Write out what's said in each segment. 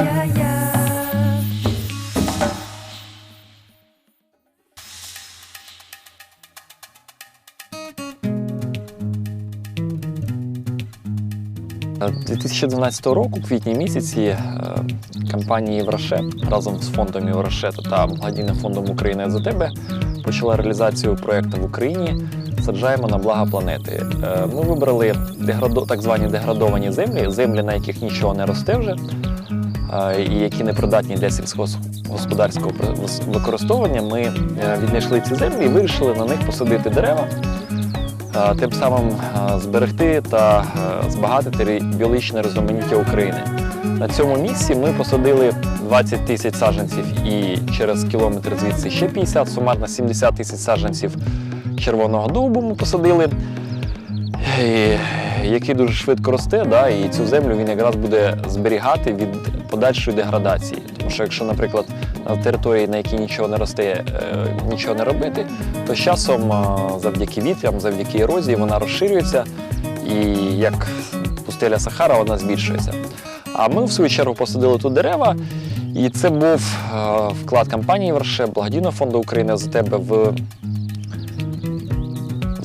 Е, 2012 року, у квітні місяці, е, компанія Євроше разом з фондом Євроше та благодійним фондом України за тебе почала реалізацію проєкту в Україні Саджаємо на благо планети. Е, Ми вибрали так звані деградовані землі, землі, на яких нічого не росте вже, і які не придатні для сільськогосподарського використовування. Ми е, віднайшли ці землі і вирішили на них посадити дерева тим самим зберегти та е, збагатити біологічне різноманіття України. На цьому місці ми посадили 20 тисяч саджанців і через кілометр звідси ще 50, сумарно 70 тисяч саджанців червоного дубу ми посадили, який дуже швидко росте, і цю землю він якраз буде зберігати від подальшої деградації. Тому що якщо, наприклад, на території, на якій нічого не росте, е, нічого не робити, то з часом е, завдяки вітрям, завдяки ерозії вона розширюється і як пустеля Сахара вона збільшується. А ми в свою чергу посадили тут дерева, і це був е, вклад компанії Верше, благодійного фонду України за тебе в в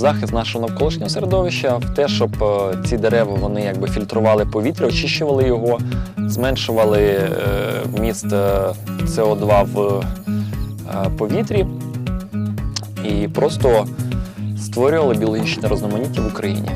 захист нашого навколишнього середовища, в те, щоб е, ці дерева вони якби фільтрували повітря, очищували його, зменшували е, вміст е, СО2 в повітрі і просто створювали біологічне різноманіття в Україні.